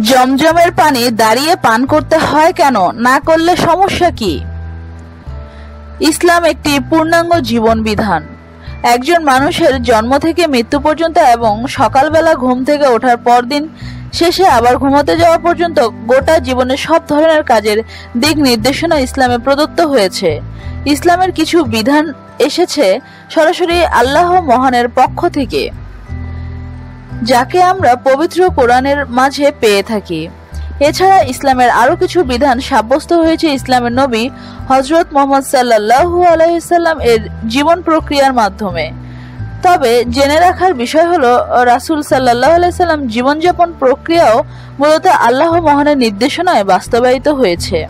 জমজমের পানি দাঁড়িয়ে পান করতে হয় কেন? না করলে সমস্যা কি? ইসলাম একটি পূর্ণাঙ্গ জীবন বিধান একজন মানুষের জন্ম থেকে মৃত্যু পর্যন্ত এবং সকালবেলা ঘুম থেকে ওঠার পরদিন শেষে আবার ঘুমাতে যাওয়া পর্যন্ত গোটা জীবনের সব ধরনের কাজের দিক নির্দেশনা ইসলামে প্রদত্ত হয়েছে। ইসলামের কিছু বিধান এসেছে সরাসরি আল্লাহ মহানের পক্ষ থেকে। যাকে আমরা পবিত্র কোরআনের মাঝে পেয়ে থাকি। এছাড়া ইসলামের আরও কিছু বিধান সাব্যস্ত হয়েছে ইসলামের নবী হজরত মোহাম্মদ সাল্লাহু আলাইসাল্লাম এর জীবন প্রক্রিয়ার মাধ্যমে। তবে জেনে রাখার বিষয় হলো, রাসুল সাল্লাহ আলাইসাল্লাম জীবনযাপন প্রক্রিয়াও মূলত আল্লাহ মহানের নির্দেশনায় বাস্তবায়িত হয়েছে।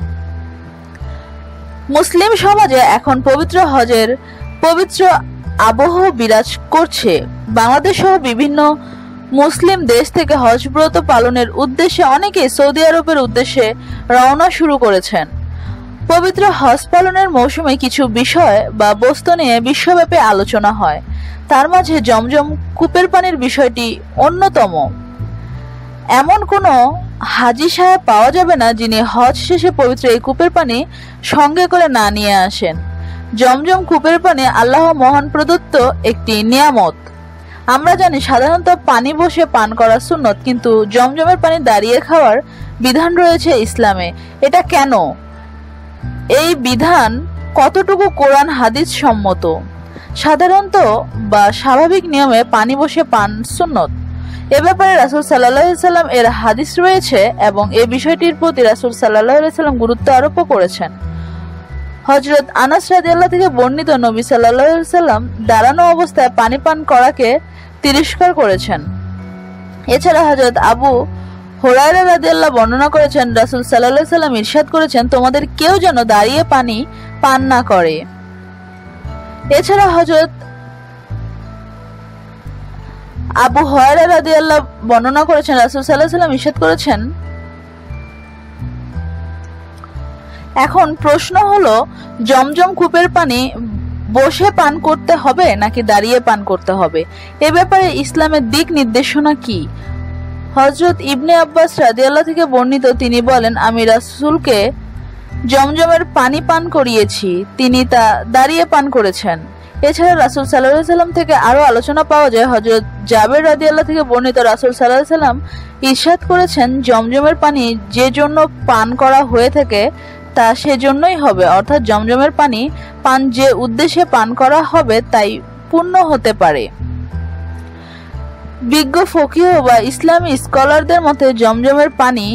মুসলিম সমাজে এখন পবিত্র হজের পবিত্র আবহ বিরাজ করছে। বাংলাদেশ সহ বিভিন্ন মুসলিম দেশ থেকে হজ ব্রত পালনের উদ্দেশ্যে অনেকে সৌদি আরবের উদ্দেশ্যে রওনা শুরু করেছেন। পবিত্র হজ পালনের মৌসুমে কিছু বিষয় বা বস্তু নিয়ে বিশ্বব্যাপী আলোচনা হয়। তার মাঝে জমজম কূপের পানির বিষয়টি অন্যতম। এমন কোনো হাজি সাহেব পাওয়া যাবে না যিনি হজ শেষে পবিত্র এই কূপের পানি সঙ্গে করে না নিয়ে আসেন। জমজম কূপের পানি আল্লাহ মহান প্রদত্ত একটি নিয়ামত। আমরা জানি সাধারণত পানি বসে পান করা সুন্নত, কিন্তু জমজমের পানি দাঁড়িয়ে খাওয়ার বিধান রয়েছে ইসলামে। এটা কেন? এই বিধান কতটুকু কোরআন হাদিস সম্মত? সাধারণত বা স্বাভাবিক নিয়মে পানি বসে পান সুন্নত। এ ব্যাপারে রাসুল সাল্লাহ সাল্লাম এর হাদিস রয়েছে এবং এ বিষয়টির প্রতি রাসুল সাল্লাহ সাল্লাম গুরুত্ব আরোপও করেছেন। হজরত আনাস রাজিয়াল্লাহ থেকে বর্ণিত নবী সাল্লাহ সাল্লাম দাঁড়ানো অবস্থায় পানি পান করাকে তিরস্কার করেছেন। এছাড়া হজরত আবু হোরাইরা রাদিয়াল্লাহ বর্ণনা করেছেন, রাসুল সাল্লাহ সাল্লাম ইরশাদ করেছেন, তোমাদের কেউ যেন দাঁড়িয়ে পানি পান না করে। এছাড়া হজরত আবু হয়রা রাদিয়াল্লাহ বর্ণনা করেছেন, রাসুল সাল্লাহ সাল্লাম করেছেন এখন প্রশ্ন হলো, জমজম কূপের পানি বসে পান করতে হবে নাকি দাঁড়িয়ে পান করতে হবে? এ ব্যাপারে ইসলামের দিক নির্দেশনা কি? হজরত ইবনে আব্বাস রাদিয়াল্লাহ থেকে বর্ণিত তিনি বলেন, আমি রাসুলকে জমজমের পানি পান করিয়েছি, তিনি তা দাঁড়িয়ে পান করেছেন। এছাড়া রাসুল সাল্লাহ সাল্লাম থেকে আরও আলোচনা পাওয়া যায় হজরত জাবের রাদিয়াল্লাহ থেকে বর্ণিত রাসুল সাল্লাহ সাল্লাম ইরশাদ করেছেন, জমজমের পানি যে জন্য পান করা হয়ে থাকে তা সেজন্যই হবে। অর্থাৎ জমজমের পানি পান যে উদ্দেশ্যে পান করা হবে তাই পূর্ণ হতে পারে। বিজ্ঞ ফকিহ বা ইসলামী স্কলারদের মতে জমজমের পানি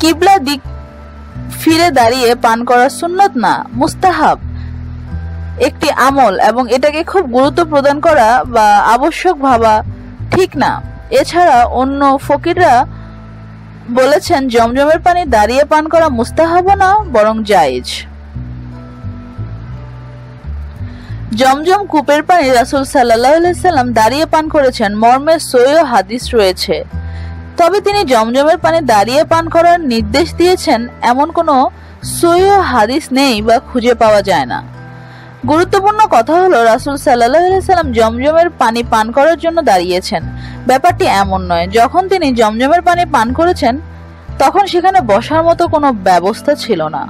কিবলা দিক ফিরে দাঁড়িয়ে পান করা সুন্নত না, মুস্তাহাব। একটি আমল এবং এটাকে খুব গুরুত্ব প্রদান করা বা আবশ্যক ভাবা ঠিক না। এছাড়া অন্য ফকিররা বলেছেন, জমজমের পানি দাঁড়িয়ে পান করা মুস্তাহাব না, বরং জায়েজ। জমজম কূপের পানি রাসুল সাল্লাহ সাল্লাম দাঁড়িয়ে পান করেছেন, মর্মে সৈয় হাদিস রয়েছে। তবে তিনি জমজমের পানি দাঁড়িয়ে পান করার নির্দেশ দিয়েছেন, এমন কোনো সৈয় হাদিস নেই বা খুঁজে পাওয়া যায় না। গুরুত্বপূর্ণ কথা হলো, রাসুল সাল্লাহ সাল্লাম জমজমের পানি পান করার জন্য দাঁড়িয়েছেন। ব্যাপারটি এমন নয়। যখন তিনি জমজমের পানি পান করেছেন, তখন সেখানে বসার মতো কোনো ব্যবস্থা ছিল না।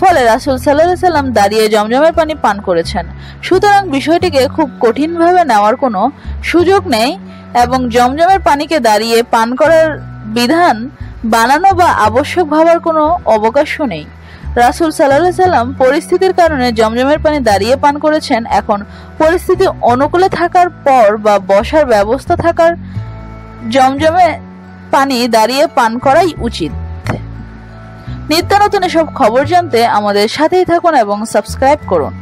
ফলে রাসুল সাল্লাহ সাল্লাম দাঁড়িয়ে জমজমের পানি পান করেছেন। সুতরাং বিষয়টিকে খুব কঠিনভাবে নেওয়ার কোনো সুযোগ নেই এবং জমজমের পানিকে দাঁড়িয়ে পান করার বিধান বানানো বা আবশ্যক ভাবার কোনো অবকাশও নেই। রাসুল সাল্লাহ সাল্লাম পরিস্থিতির কারণে জমজমের পানি দাঁড়িয়ে পান করেছেন। এখন পরিস্থিতি অনুকূলে থাকার পর বা বসার ব্যবস্থা থাকার জমজমে পানি দাঁড়িয়ে পান করাই উচিত। নিত্য নতুন এসব খবর জানতে আমাদের সাথেই থাকুন এবং সাবস্ক্রাইব করুন।